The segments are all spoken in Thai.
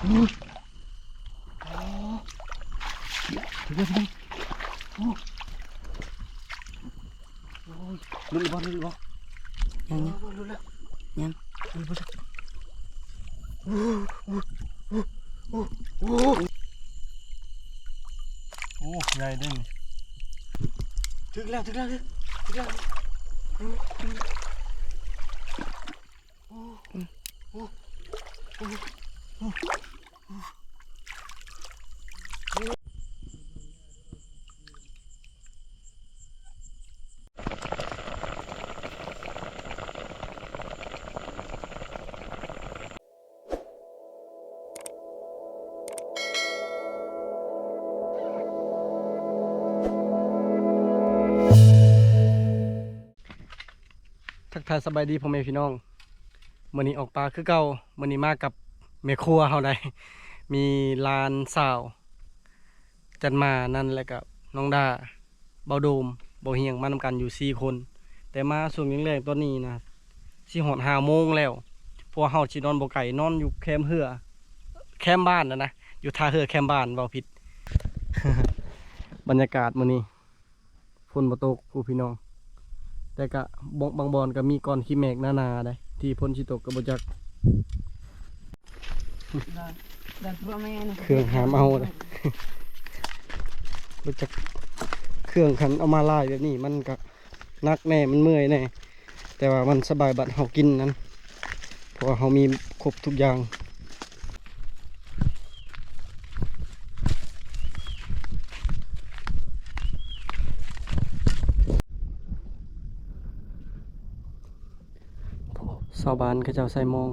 โอ้โอ้เดี๋ยวเดี๋ยวโอ้ยลุ้นบ่ลุ้นบ่ยังยังลุ้นแล้วยังลุ้นบ่โอ้โอ้โอ้โอ้โอ้ใหญ่เด้งถึงแล้วถึงแล้วถึงแล้วโอ้โอ้โอ้ ทักทายสบายดีพ่อแม่พี่น้องมื้อนี้ออกปลาคือเก่ามื้อนี้มากับแม่ครัวเฮาได้มีลานสาว จันมานั่นแหละกับน้องดาเบาโดมเบาเฮียงมานำกันอยู่4คน แต่มาช่วงแรกๆตอนนี้นะสิฮอด5โมงแล้วพว่าเฮาสินอนบ่ไกลนอนอยู่แคมเหือ แคมบ้านนะนะอยู่ท่าเรือแคมบ้านเว้าผิด บรรยากาศมื้อนี้ฝนบ่ตกผู้พี่น้อง แต่ก็บางบางบอนก็มีก้อนขี้เมฆหนาๆได้ที่พ้นชิตกกับบจักดันพ่อแม่นะเครื่องหามเอาเลยบจักเครื่องคันเอามาลายแบบนี้มันก็นักแน่มันเมื่อยแน่แต่ว่ามันสบายบัดเฮากินนั้นเพราะว่าเฮามีครบทุกอย่าง ชาวบ้านก็เจ้าใส่มอง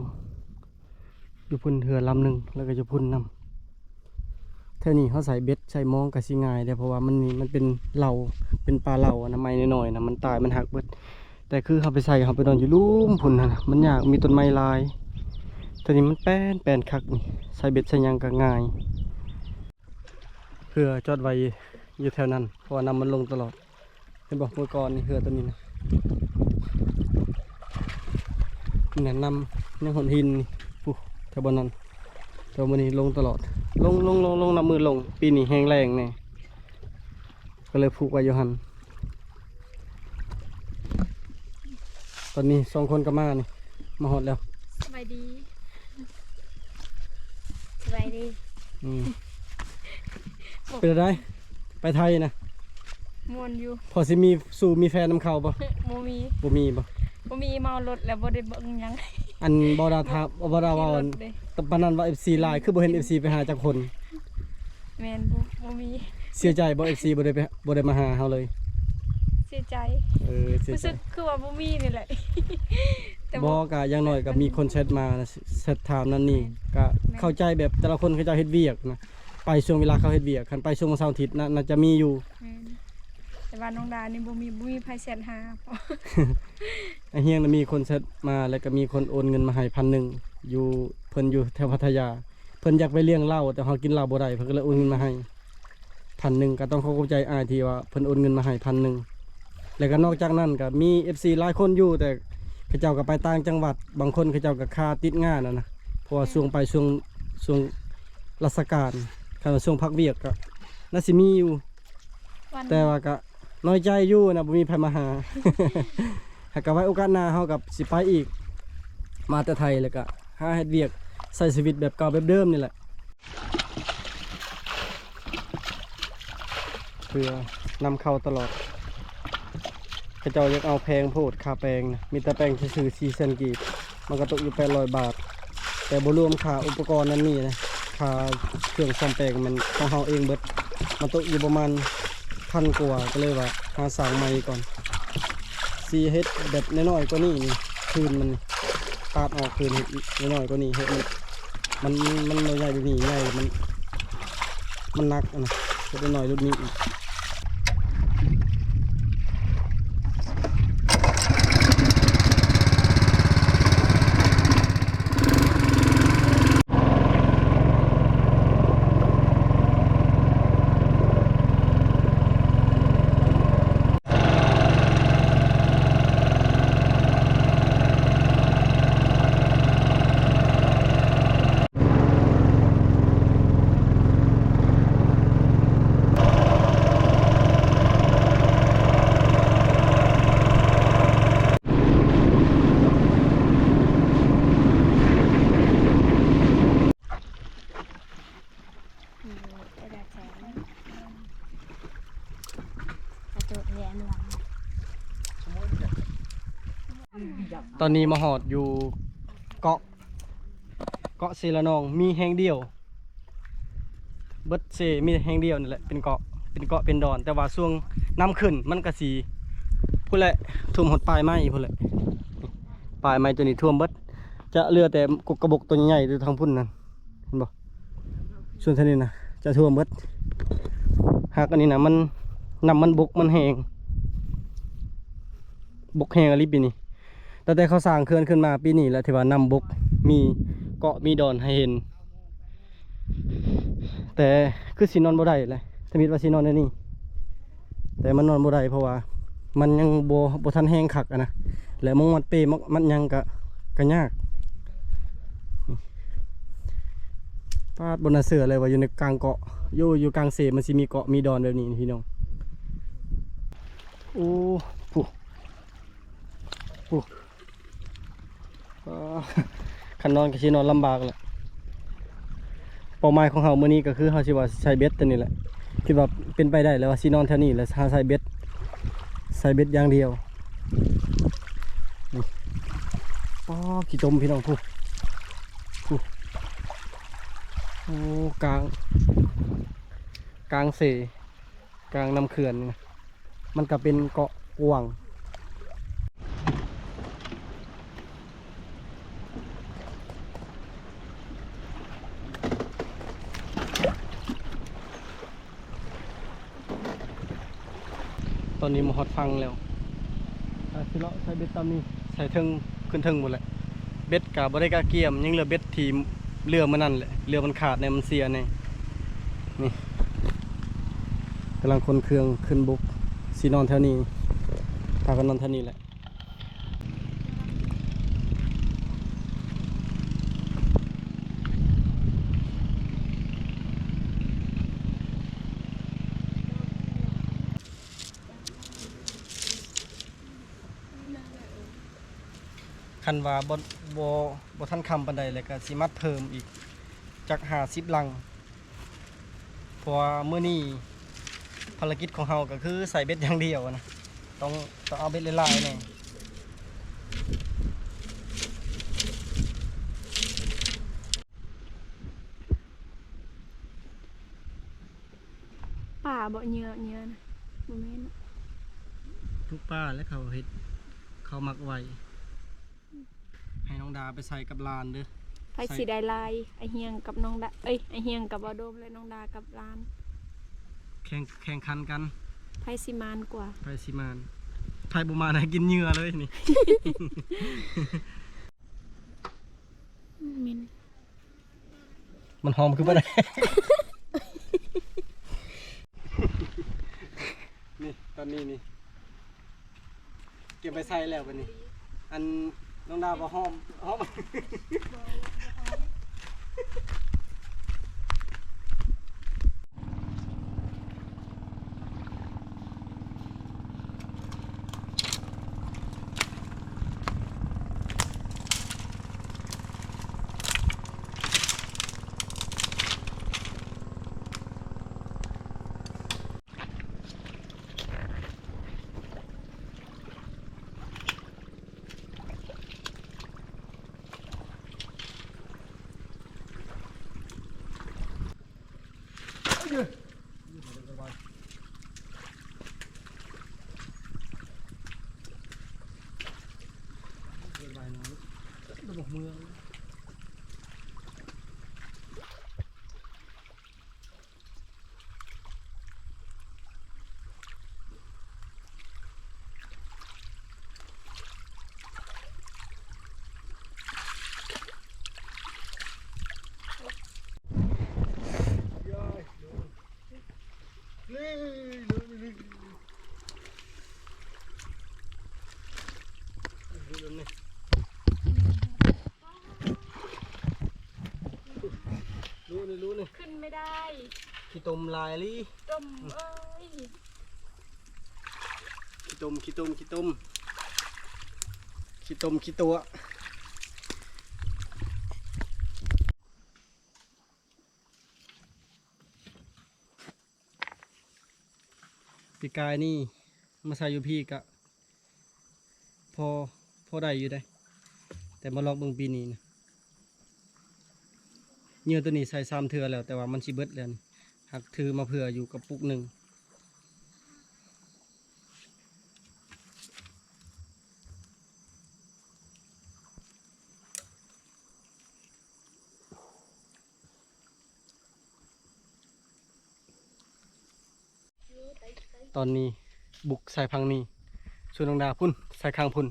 อยู่พุ่นเหือลำหนึ่งแล้วก็อยู่พุ่นนำเท่นี้เขาใส่เบ็ดใส่มองกับสิง่ายเด้เพราะว่ามันนี่มันเป็นเหล่าเป็นปลาเหล่าอะนะไม้น้อยๆนะมันตายมันหักเบิด แต่คือเขาไปใส่เขาไปนอนอยู่ลุ่มพุ่นนะมันยากมีต้นไม้ลายเท่นี้มันแป้นแป้นคักนี่ใส่เบ็ดใส่ยังก็ง่ายเพื่อจอดไว้อยู่แถวนั้นเพราะว่าน้ำมันลงตลอดเห็นบอกเมื่อก่อนนี่เหือตัวนี้นะ นี่นะน้ำยังหนหินนี่แถวบนนั้นแถวบนนี้ลงตลอด ลงลงลงลงน้ำมือลง ปีนี้แห้งแรงแน่ก็เลยผูกไว้อยู่หันตอนนี้สองคนก็มานี่มาหอดแล้วสบายดีสบายดีอืมเป็นอะไรไปไทยนะมวนอยู่ พอสิมีสู่มีแฟนน้ำเขาปะโมมีบ่มีปะโมมีเมารถแล้วบ่ได้เบิ่งหยังอันบอดาทาบอดาว่าขี่รอันถเลยตะปานนันว่าเอฟซีไลน์คือบ่เห็นเอฟซีไปหาจากคน แม่นบ่โมมีเสียใจบ่เอฟซีบ่ได้ไปบ่ได้มาหาเฮาเลย เสียใจเออเสียรู้ใจสึกคือว่าบ่มีนี่แหละ แต่บบ่อกะอย่างน้อยก็มีคนแชทมานะแชทถามนั่นนี่ก็เข้าใจแบบแต่ละคนเขาเจะเฮ็ดเวียกนะ ไปช่วงเวลาเขาเฮ็ดเวียกคันไปช่วงวันเสาร์อาทิตย์น่ะน่าจะมีอยู่ แม่นแต่ ว่าน้องดานี่บ่มีบ่มีไผแสนหาพอไอ้เฮียงน่ะมีคนแชทมาแล้วก็มีคนโอนเงินมาให้พันหนึ่งอยู่เพิ่นอยู่แถวพัทยา เพิ่นอยากไปเลี้ยงเหล้าแต่เขากินเหล้าบ่ได้เพิ่นก็เลยโอนเงินมาให้พันหนึ่งก็ต้องเข้าใจอายที่ว่าเพิ่นโอนเงินมาให้พันหนึ่งแล้วก็นอกจากนั้นก็มี FC หลายคนอยู่แต่เขาเจ้าก็ไปต่างจังหวัด บางคนเขาเจ้าก็คาติดงานนะนะเพราะว่าช่วงไปช่วงช่วงราชการคันว่าช่วงพักเวียกก็น่าสิมีอยู่ วันแต่ว่าก็ น้อยใจอยู่นะบ่มีไผมาหา หากก็ไว้โอกาสหน้าเฮากับสิไปอีก มาแต่ไทยแล้วก็หาเฮ็ดเวียกใส่ชีวิตแบบเก่าแบบเดิมนี่แหละเพื่อนำเข้าตลอดขเจ้ายังเอาแพงโพดคาแปลงนะมีแต่แปลงซื่อๆ4เซนกีบมันก็ตกอยู่800บาท แต่บรวมค่าอุปกรณ์นั่นนี่นะค่าเครื่องซ่อมแปลงมันของเฮาเองเบิดมันตกอยู่ประมาณ พันกว่าก็เลยว่าหาสางใหม่ก่อนซีเฮ็ดแบบน้อยๆก็นี่นี่คืนมันนี่ตัดออกคืนน้อยๆก็นี่เฮ็ดมันมันมันใหญ่ดูนี่ใหญ่มันมันหนักนะเฮ็ดน้อยรุ่นนี้อีก อนนี้มาหอดอยู่เกาะ เกาะเซละนองมีแห่งเดียว เบิดเซมีแห่งเดียวนี่แหละเป็นเกาะเป็นเกาะเป็นดอน แต่ว่าช่วงน้ำขึ้นมันก็สีพูดแหละท่วมหดปลายไม้พูดแหละปลายไม้ตัวนี้ท่วมเบิดจะเหลือแต่กกระบอกตัวใหญ่ๆอยู่ทางพุ่นนั่นเห็นบ่ส่วนทางนี้นะจะท่วมเบิดหากอันนี้นะมันน้ำมันบกมันแหงบกแหงอะไรปีนี้ แต่แต่เขาสร้างเขื่อนขึ้นมาปีนี้แล้วที่ว่าน้ำบกมีเกาะมีดอนให้เห็น แต่คือสินอนบ่ได้เลยสมิธว่าสินอนในนี่แต่มันนอนบ่ได้เพราะว่า มันยังโบ่บ่ทันแห้งคักอะนะแล้วมงมันเปรมันมันยังกะกะยากนี่ปาดบนนเสือเลยว่าอยู่ในกลางเกาะอยู่อยู่กลางเสมันสิมีเกาะมีดอนแบบนี้พี่น้องโอ้ผู้ผู้ อ่าคันนอนก็สินอนลำบากแหละเป้าหมายของเราเมื่อนี้ก็คือเราสิว่าใช้เบ็ดตัวนี้แหละคิดว่าเป็นไปได้แล้วว่าซีนอนแถวนี้แล้วหาใช้เบ็ดใช้เบ็ดอย่างเดียวป้อกี่จมพี่น้องผู้ผู้โอ้กลาง กลางเสกลางน้ำเขื่อน มันก็เป็นเกาะกวาง อนนี้มาฮอดฟังแล้วอะสิเลาะใช้เบ็ดตามนี้ใส่เทิงขึ้นเทิงหมดเลยเบ็ดกับ่ได้กาเกียมยังเหลือเบ็ดทีมเรือมันนั่นแหละเรือมันขาดเนี่ยมันเสียเนี่ยนี่กำลังคนเครื่องขึ้นบุกสีนอนแถวนี้พากันนอนแถวนี้แหละ คันว่าบ่บ่บ่ทันคำปานใดเลยก็สิมัดเพิ่มอีกจาก50ลังเพราะว่ามื้อนี้ภารกิจของเฮาก็คือใส่เบ็ดอย่างเดียวนะต้องต้องเอาเบ็ดหลายๆแน่ป่าบ่เหยื่อเหยื่อนะบ่แม่นทุกป้าและเขาเฮ็ดเขามักไว้ ให้น้องดาไปใส่กับลานเด้อไผสิได้ลายไอเฮียงกับน้องดาเอ้ยไอเฮียงกับบ่โดมและน้องดากับลานแข่งแข่งขันกันไผสิมานกว่าไผสิมานไผบ่มานะกินเหงื่อเลยนี่ มินมันหอมคือบ่ได้นี่ตอนนี้นี่ เก็บไปใส่แล้วบัดนี้ อัน น้องดาวบ่หอมหอม รู้ ขี้ตมลายลี่ดมเอ้ยขี้ตมขี้ตมขี้ตมขี้ตมขี้ตัวปีกายนี่มาใส่อยู่พี่กะพอพอได้อยู่ได้ แต่มาลองเบิ่งปีนี้นะเหยื่อตัวนี้ใส่ซ้ำเทือแล้วแต่ว่ามันสิเบิดแล้วนี่ หักถือมาเผื่ออยู่กับปุกหนึ่งตอนนี้บุกใส่พังนี้ส่วนองดาพุ่นใส่ข้างพุ่น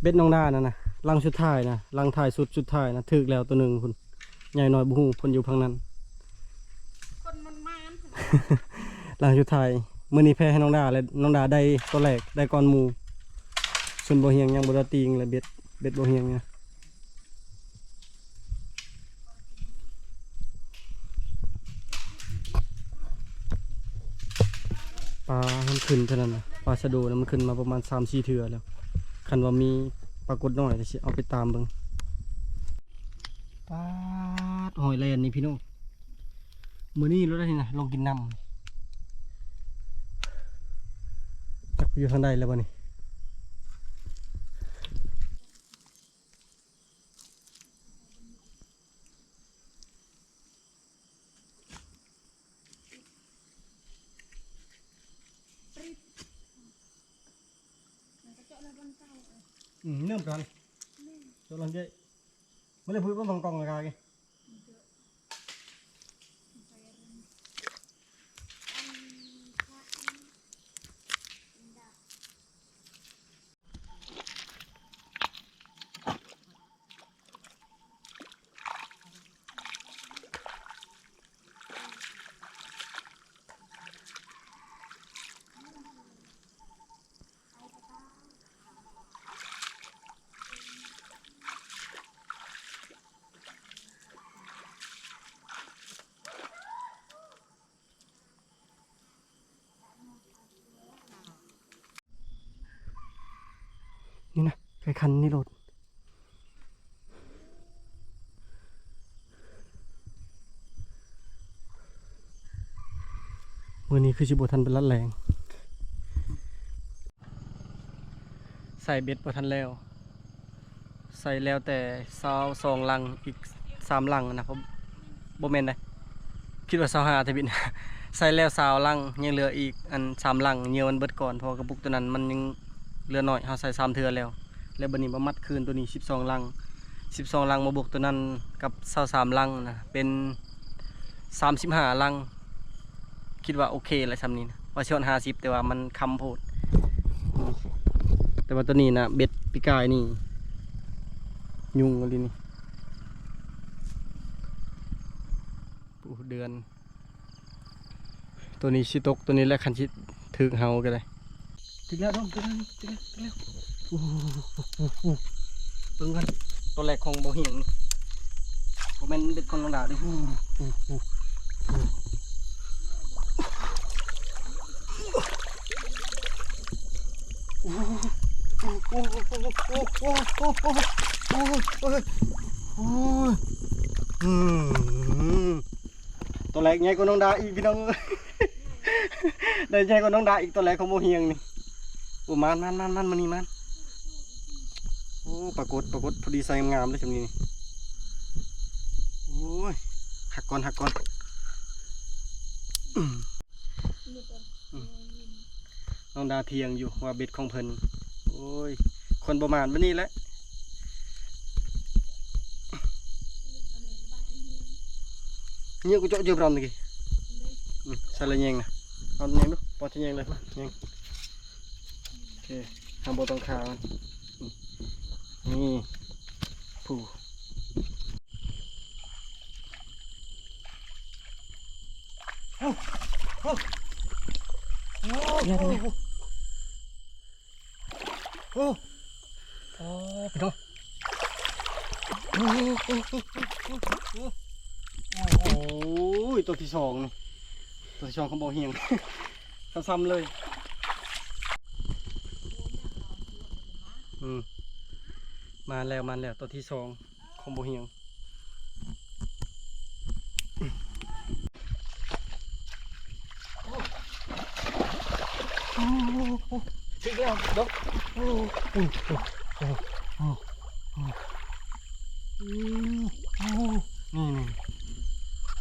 เบ็ดนองดานะนะลังสุดท้ายนะลังท้ายสุดสุดท้ายนะถึกแล้วตัวหนึ่งพุ่นใหญ่หน่อยบุหูพุ่นอยู่พังนั้น หลังสุดท้ายมื่อนี้แพ้ให้น้องดาเลยน้องดาได้ตัวแรกได้ก้อนมูส่วนโบเฮียงยังบดตีงเลยเบ็ดเบ็ดโบเฮียงเนี่ยปลามันขึ้นเท่านั้นนะปลาชะโดนะมันขึ้นมาประมาณ3 4เทื่อแล้ว คันว่ามีปรากฏน้อยเอาไปตามเบิ่งปลาหอยแลนนี่พี่น้อง มือนี่รถได้ที่ไหนลงกินน้ำจักไปอยู่ทางใดแล้วบ่นี่อืมเริ่มกันตัวลังเจไม่ได้พูดว่าบางกองอะไรกันนี่นะ ไอ้คันนี่รถมือนี้คือชิบทันเป็นรัดแรง ใส่เบ็ดบ่ทันแล้ว ใส่แล้วแต่ซาวสองลังอีกสามลังนะเพราะโบเมนได้คิดว่าซาวหาทบินใส่แล้วสาวลังยังเหลืออีกอันสามลังเนียวมันเบิดก่อนพอกระปุกตัวนั้นมันยังเหลือหน่อยเขาใส่สามเทือแล้ว แล้วบันนี้มามัดคืนตัวนี้สิบสองลังสิบสองลังมาบวกตัวนั้นกับสาสามลังนะเป็นสามสิบห้าลัง คิดว่าโอเคแล้วทำนี้นะว่าชนห้าสิบแต่ว่ามันคำโพด แต่ว่าตัวนี้นะเบ็ดปีกายนี่ ยุงอะไรนี่ปูเดือน ตัวนี้ชิตกตัวนี้แหละคันชิถึกเฮาก็ได้ถึงแล้วน้องถึงแล้วถึงแล้ว ตึ้งกันตัวแรกของบ่เหียงบ่แม่นเด็ดคอน้องดาวดิตัวแรกใหญ่กว่าน้องดาอีกพี่น้องได้ใหญ่กว่าน้องดาอีกตัวแรกของโมเฮียงนี่โอ้มันมันมันมันมันนี่มัน โอ้ปรากฏปรากฏพอดีใส่งามเลยจำนี้โอ้ยหักก่อนหักก่อนน้องดาเทียงอยู่ว่าเบ็ดของเพิ่นโอ้ย คนประมาณวันนี้แหละเนี่ยกูเจาะเจอบรอนเลยใส่เลยยังนะเอาเยังดูปอดเยังเลยยังโอเคทำโบตองขามัน นี่ผู้โนี่ยโรงนี้โอ้โอ้โปดูโอ้โหตัวที่สองนี่ตัวที่สองเขาบอกเฮียงซ้ำๆเลย อืม มาแล้วมาแล้วตัวที่สองของบ่อเฮียงโอ้โหถึงแล้วดกโอ้โหโอ้โหนี่นี่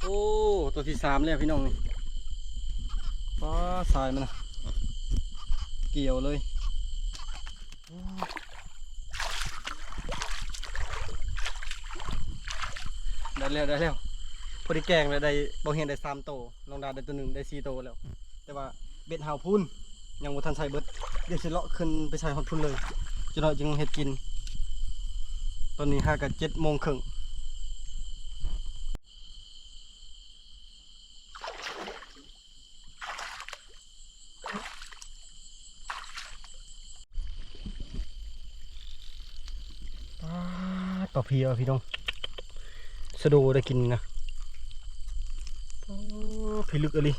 โอ้ตัวที่สามแล้วพี่น้องนี่ฟ้าสายมันนะเกี่ยวเลยโอ้ได้ แล้วได้แล้ว พอดีแกงเลยได้บางเห็นได้สามโตน้องดาได้ตัวหนึ่งได้สี่โตแล้ว แต่ว่าเบ็ดหาวพุ่นยังบ่ทันใส่เบิดเดี๋ยวสิเลาะขึ้นไปใส่ฮอดพุ่นเลยจะเราจึงเฮ็ดกิน ตอนนี้ห้ากับเจ็ดโมงครึ่งป๊าดปลาเพียวพี่น้อง สะโดได้กินนะพิลึกอะไร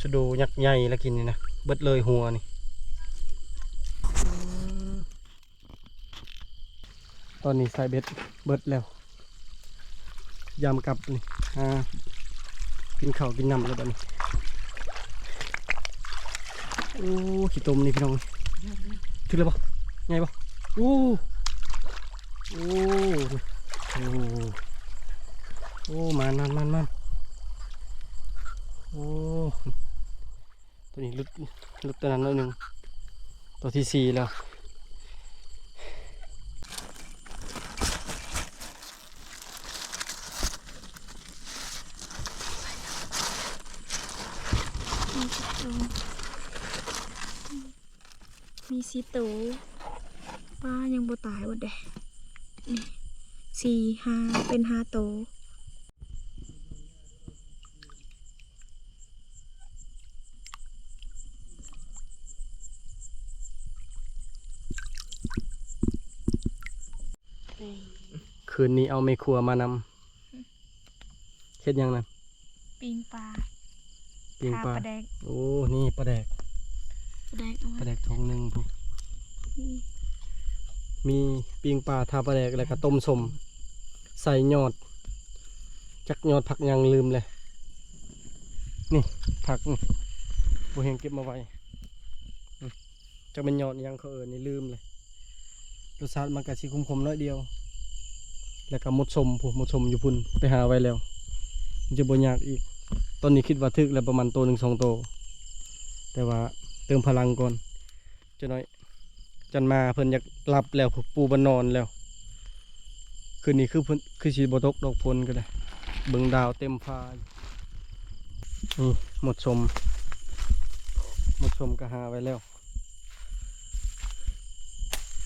สะโดยักษ์ใหญ่แล้วกินนี่นะเบิดเลยหัวนี่ ตอนนี้ใส่เบ็ดเบิดแล้ว ยามกลับนี่อ่ากินข้าวกินน้ำแล้วบัดนี้โอ้ขี้ตมนี่พี่น้องถึงแล้วปะไงปะโอ้โอ้ โอ้โอ้มันมันมันมันโอ้ตัวนี้ลึกลึกตัวนั้นหน่อยหนึ่งตัวที่สี่แล้วมีสีตูป้ายังบ่ตายหมดเด้นี่ สี่ห้าเป็นห้าโตวคืนนี้เอาไม่ครัวมานำเฮ็ดหยังนั่นปิงปลาปิงปลาทปลาแดกโอ้ นี่ปลาแดกปลาแดกเอาปลามาแดกทงหนึ่งพุ่นนี่มีปิงปลาทาปลาแดกแล้วก็ต้มสม ใส่ยอด จักยอดผักยังลืมเลย นี่ผักนี่บ่เห็นเก็บมาไว้จักเป็นยอดยังเขาเอินนี่ลืมเลยรสชาติมันก็สิคมๆน้อยเดียว แล้วก็มดสมผู้มดสมอยู่พุ่นไปหาไว้แล้ว มันจะบ่ยากอีก ตอนนี้คิดว่าถึกแล้วประมาณตัวหนึ่งสองตัวแต่ว่าเติมพลังก่อนจะน้อยจันมาเพิ่นอยากหลับแล้วปูบนนอนแล้ว คืนนี้คือคือสีบตกดอกพลก็ได้เบิงดาวเต็มฟ้านี่หมดชม หมดชมก็หาไว้แล้ว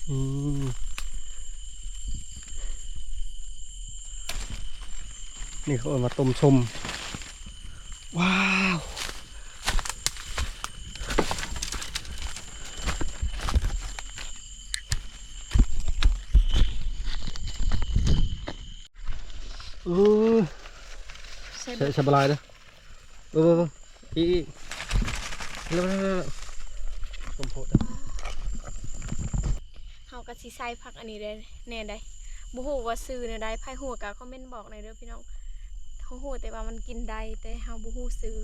นี่นี่เขาเอามาต้มชม ว้าว เออใส่ใช้ใช้บลายเด้อเออเออีเร็วเร็วเร็วเร็วต้มโพดเฮาก็สิใส่ผักอันนี้ได้แน่ได้บ่ฮู้ว่าซื้อแนวใดไผฮู้ก็คอมเมนต์บอกหน่อยเด้อพี่น้องเฮาฮู้แต่ว่ามันกินได้แต่เฮาบ่ฮู้ซื้อ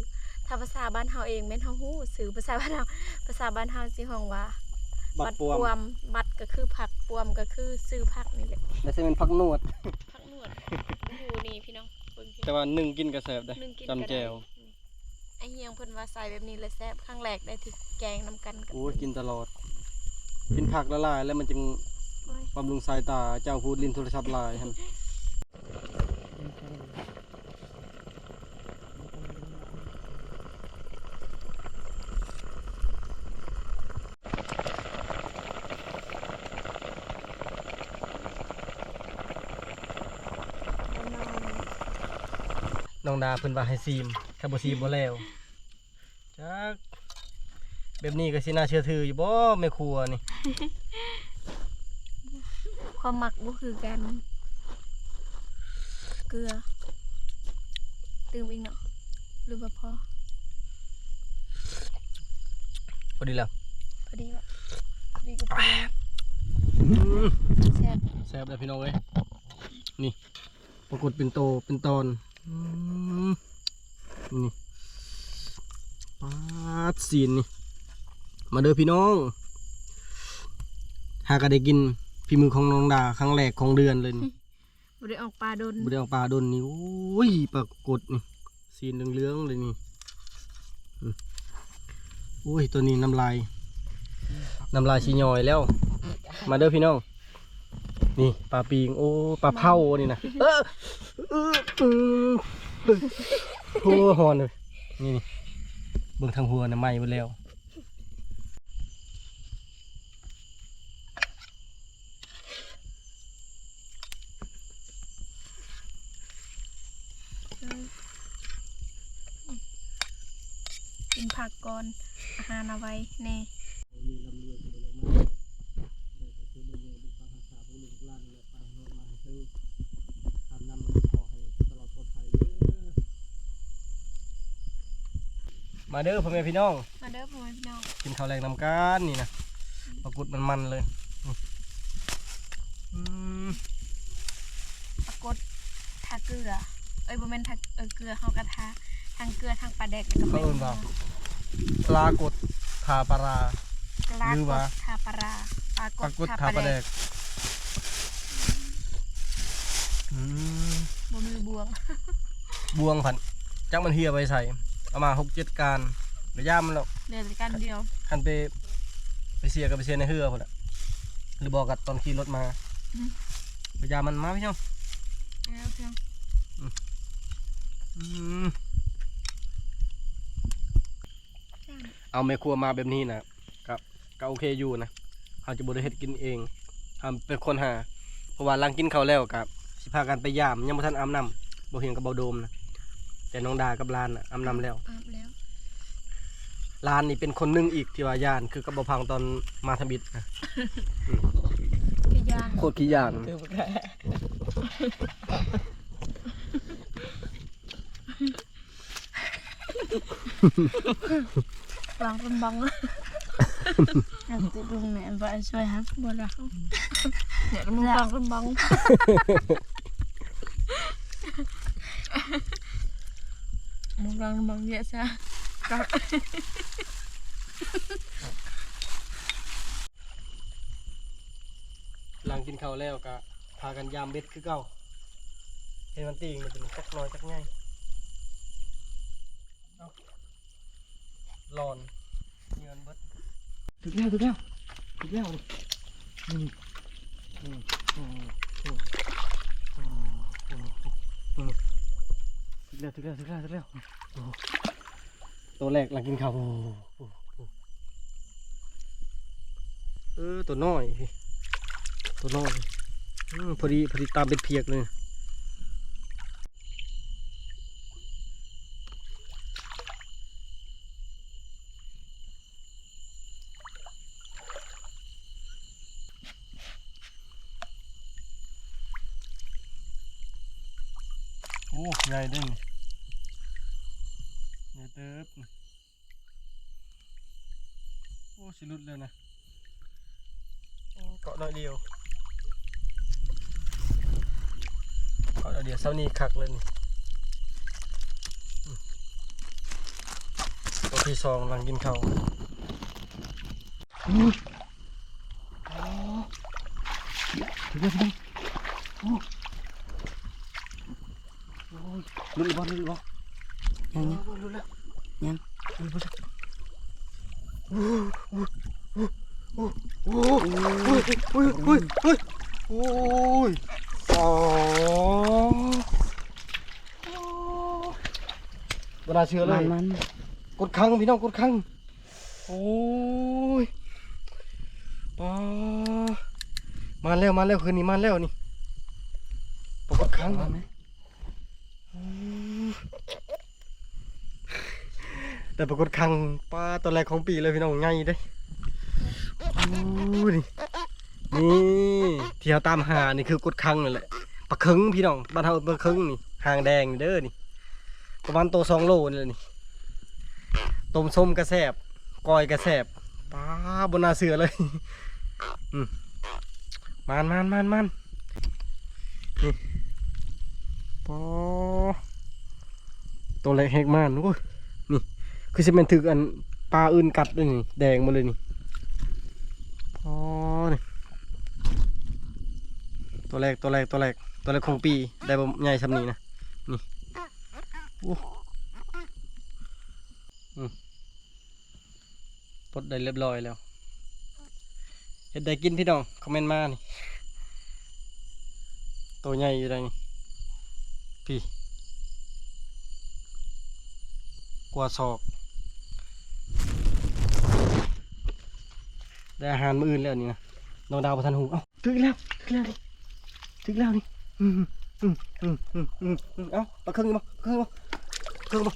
ถ้าภาษาบ้านเฮาเองแม่นเฮาฮู้ซื้อภาษาบ้านเฮาภาษาบ้านเฮาสิฮ้องว่าบัดปวม บัดก็คือผักปวมก็คือซื้อผักนี่แหละและจะเป็นผักนวดผักนวด อ้โหนี่พี่น้องเบิ่งพี่แต่ว่าหนึ่งกินกระแสบได้นึ่งกินก็จำแจได้วนี่ไอเฮียงเพิ่นว่าใส่แบบนี้เลยแซ่บครั้งแรกได้ที่แกงน้ำกันกับ โอ้ยกินตลอด กินผักละลายแล้วมันจึงโอ้ยบำรุงสายตาเจ้าพูดลิ้นโทรศัพท์ลายฮัน น้องดาเพิ่นว่าให้ซีมถ้าบ่ซีมบ่แล้วจักแบบนี้ก็สิน่าเชื่อถืออยู่บ่แม่ครัวนี่ความหมักบ่คือกันเกลือตื่มอีกเนาะหรือว่าพอพอดีแล้วพอดีวะพอดีก็พอดีแซ่บแซ่บเลยพี่น้องเอ้ยนี่ปรากฏเป็นโตเป็นตอนอืมนี่ปาด ซีนนี่ มาเด้อพี่น้อง หากได้กินฝีมือของน้องดาครั้งแรกของเดือนเลยนี่บ่ได้ออกปลาโดนบไดเองปลาดนนี่ โอ้ยปรากฏนี่สีเหลืองๆเลยนี่อืมโอ้ยตัวนี้น้ำลาย น้ำลายชีย่อยแล้ว มาเด้อพี่น้อง นี่ปลาปีงโอ้ปลาเผานี่นะเออเออเออโอ้หอนเลยนี่นี่ เบื้องทางหัวน่ะไหม้หมดแล้วกินผักก่อนอาหารเอาไว้แน่ มาเด้อพ่อแม่พี่น้อง มาเด้อพ่อแม่พี่น้อง กินข้าวแรงนำกันนี่นะปรากฏมันมันๆเลยอืมปรากฏทาเกลือ เอ้ยบ่แม่นทาเออเกลือเฮากระทาทางเกลือทางปลาแดกแล้วก็เขาเอิ้นว่าปลากดทาปลาร้าปลาหรือกว่าดทาปลาร้าปลากปลาดกดทาทาปปลาลาแดแดกกอืมบ่มีบวง บวงผันจักมันเฮียไปใส่ เอามาหกเจ็ดการไปย่ามมันแล้วเดือนกันเดียวคันไปไปเสียกับไปเสียในเฮือพุ่นอะหรือบอกกับตอนขี่รถมาไปย่ามมันมาพี่น้องเอาเพียงอืมเอาแม่ครัวมาแบบนี้นะกับก็โอเคอยู่นะเขาจะบริเฮ็ดกินเองทำเป็นคนหาเพราะว่าหลังกินข้าวแล้วกับสิพากันไปยามยังบ่ทันอาบน้ำบ่เห็นกับเบาโดมนะ แต่น้องดากับลานน่ะอาบน้ำแล้วอาบแล้วลานนี่เป็นคนหนึงอีกที่ว่าย่านคือกับบ่พังตอนมาทำบิดนะคือยานโคตรขี้ย่านคือบ่ได้วางเป็นบังอยากติดตรงไหนบ่ช่วยครับบ่ละเนี่ยมึงวางเป็นบังมึ งวางเป็นบังเยอะซะหลังกินข้าวแล้วก็พากันยามเบ็ดคือเก่าเห็นมันตีงมันเป็นจักน้อยจักง่ายเอาหลอนเงินเบิดถึงแล้วถึงแล้วถึงแล้วนี่อืมอืมอืมอืมอืมอืมอืมถึง แล้วถึงแล้วถึงแล้วถึงแล้วตัวแรกหลังกินข้าวเออตัวน้อยพี่ตัวน้อยพอดีพอดีตามเป็นเพียกเลยโอ้ใหญ่เด้งใหญ่เติบนะ โอ้สิหลุดเลยนะโอ้เกาะหน่อยเดียวเอาเดี๋ยวเช้านี้คักเลยนี่อืมตัวที่สองกำลังกินข้าวอืมอ๋อถึงแล้วถึงแล้วโอ้โอ้ยลุ้นอีกบ่ลุ้นอีกบ่ยังยังโอ้ยลุ้นแล้วยังลุ้นบ่จักโอ้ย เวลาเชื่อเลย มันกดครั้งพี่น้องกดครั้งโอ้ยปามาแล้วมาแล้วคืนนี้มาแล้วนี่ปกดครั้งมันไหม อืม แต่ปรากฏครั้งปลาตัวแรกของปีเลยพี่น้องง่ายเด้โอ้นี่นี่ที่เราตามหานี่คือกดครั้งนั่นแหละปลาเคึงพี่น้องบ้านเราปลาเคึงนี่หางแดงเด้อนี่ประมาณตัวสองโลนี่แหละนี่ต้มส้มกระแสบก้อยกระแสบปลาบนนาเสือเลยมมันมันมันมันนี่ปอตัวเล็กแหกมันโอ้ยนี่ คือสิเป็นถึกอันปลาอื่นกัดเลยนี่แดงมาเลยนี่ปอนี่ตัวแรกตัวแรกตัวแรกตัวแรกของปีได้บ่ใหญ่สำนี้นะนี่อู้ปลดได้เรียบร้อยแล้วเห็ดได้กินพี่น้องคอมเมนต์มานี่ตัวใหญ่อยู่ได้นี่พี่กว่าศอก ได้อาหารมื้ออื่นแล้วนี่นะน้องดาวประทันหูเอ้าถึงแล้วถึงแล้วนี่ถึงแล้วนี่อืมอืมอืมอืมอืมอืมเอ้าปลาเครื่องบ่เครื่องบ่เครื่องบ่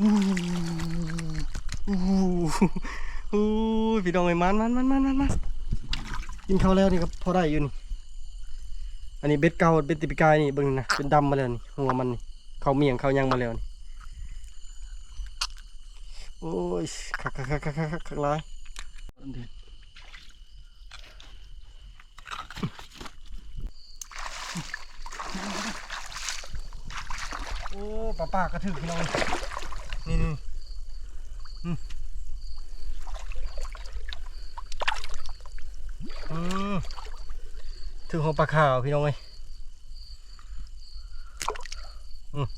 อู้อู้อู้พี่น้องไอ้มันมันมันมันมันมันกินข้าวแล้วนี่ก็พอได้อยู่นี่อันนี้เบ็ดเก่าเบ็ดติปิกายนี่เบิ่งนะเป็นดำมาแล้วนี่หัวมันนี่เข้าเมียงเข้ายังมาแล้วนี่โอ้ยคักคักคักคักคักคักคักหลาย โอ้ป้าป้ากระถึกพี่น้องนี่นี่อือืมถึงของปลาขาวพี่น้องเอ้ยอืม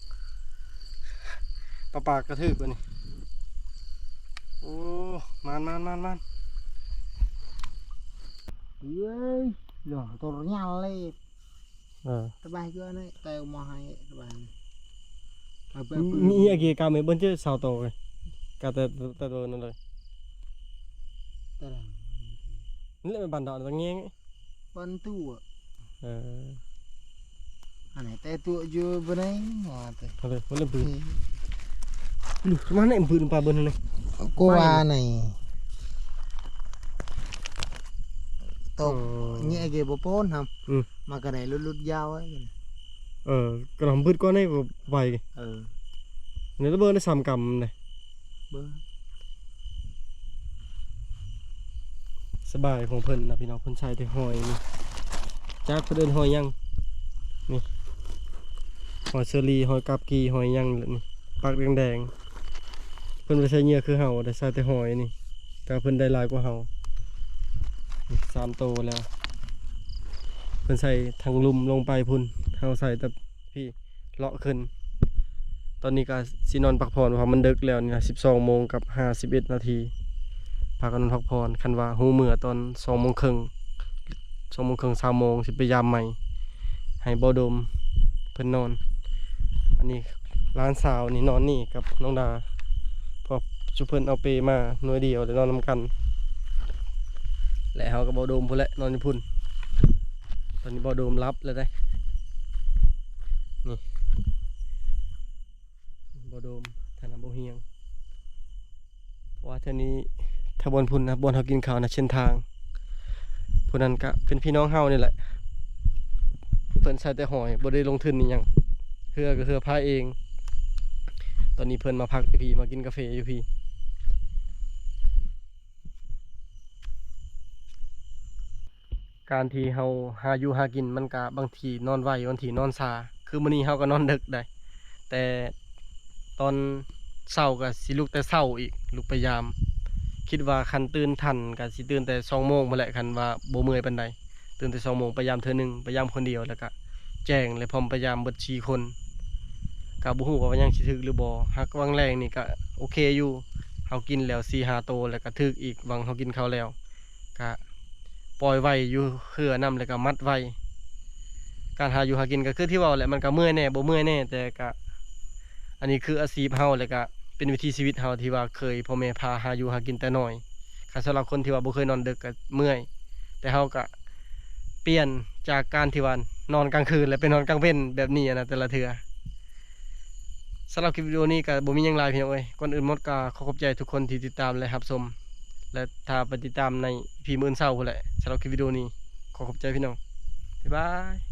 ปลาปากกระถึกวะนี่ โอ้มันมันมันมัน Yeay, loh, turunnya le. เออ Tebah juga nih, tayo mau hai tebah. Apa มีอาเกียกาเมเบิ้ลเจอสาวโตเลยกาแต่แต่ตัวนั่นเลย Terang. นี่แหละเป็นบันดาลตรงนี้ไง Bantu. เออ Aneh, tayo tuh juga bener. Ngate. เอาเลยมันเล่นปืนลูกมันเล่นปืนปลาเบิ้ลนั่นเลย Aku aneh. Tuh, nhẹ kìa bố pôn không? Ừ. Mà cái này lút lút dao ấy. เออกระหล่ำพืชก้อนให้ไว Ừ, เนี่ยระเบิดได้สามกำเลย bơ. สบายของเพิ่นนะพี่น้องเพิ่นใช้แต่หอยนี่จากเพิ่นเดินหอยยังนี่หอยเชอรี่หอยกาบกีหอยยังนี่ปากแดงๆเพิ่นไปใช้เหยื่อคือเห่าแต่ใช้แต่หอยนี่แต่เพิ่นได้หลายกว่าเห่านี่ สามโตแล้วเพิ่นใส่ทางลุมลงไปพุ่นเฮาใส่แต่พี่เลาะขึ้น ตอนนี้ก็สินอนพักผ่อนเพราะมันดึกแล้วนี่นะ12โมงกับ51นาทีพากันนอนพักผ่อนคันว่าหูเมื่อตอน2โมงครึ่ง2โมงครึ่ง3โมงสิไปยามใหม่ให้บ่ดมเพิ่นนอน อันนี้ร้านสาวนี่นอนนี่กับน้องดาพอจุเพิ่นเอาเปมาหน่วยเดียวแล้วนอนนำกัน และเฮาก็บ่ดมพุ่นแหละนอนอยู่พุ่นตอนนี้บ่โดมรับแล้วได้นี่บ่โดมทางน้ำบ่เฮียงว่าเท่านี้ถ้าบนพุ่นนะบนเฮากินข้าวนะเช่นทางผู้นั้นก็เป็นพี่น้องเฮานี่แหละเพิ่นใส่แต่หอยบ่ได้ลงทุนนี่ยังเฮือก็เฮือพาเอง ตอนนี้เพิ่นมาพักอยู่พี่มากินกาแฟอยู่พี่ การที่เฮาหาอยู่หากินมันก็บางทีนอนไวบางทีนอนซาคือมื้อนี้เฮาก็นอนดึกได้ แต่ตอนเช้าก็สิลุกแต่เช้าอีกลุกพยายาม คิดว่าคันตื่นทันก็สิตื่นแต่2โมงพุ่นแหละคันว่าบ่เมื่อยปานใดตื่นแต่2โมงพยายามเทื่อหนึงพยายามคนเดียวแล้วก็แจ้งและพร้อมพยายามเบิด4คนก็บ่ฮู้ว่ายังสิถึกหรือบ่ฮักวังแรงนี่ก็โอเคอยู่เฮากินแล้ว4 5โตแล้วก็ถึกอีกวังเฮากินข้าวแล้วก็ ปล่อยไว้อยู่เขื่อนำแล้วก็มัดไว้ การหาอยู่หากินก็คือที่ว่าแหละมันก็เมื่อยแน่บ่เมื่อยแน่แต่ก็อันนี้คืออาชีพเฮาแล้วก็เป็นวิถีชีวิตเฮาที่ว่าเคยพ่อแม่พาหาอยู่หากินแต่น้อยคันสำหรับคนที่ว่าบ่เคยนอนดึกก็เมื่อย แต่เฮาก็เปลี่ยนจากการที่ว่านอนกลางคืนแล้วไปนอนกลางเว้นแบบนี้นะแต่ละเทือสำหรับคลิปวิดีโอนี้ก็บ่มีหยังหลายพี่น้องเอ้ยก่อนอื่นหมดก็ขอขอบใจทุกคนที่ติดตามและรับชม และถ้าไปติดตามในพีมื่นเศร้าคนแหละสำหรับคลิปวิดีโอนี้ ขอขอบใจพี่น้องบ๊ายบาย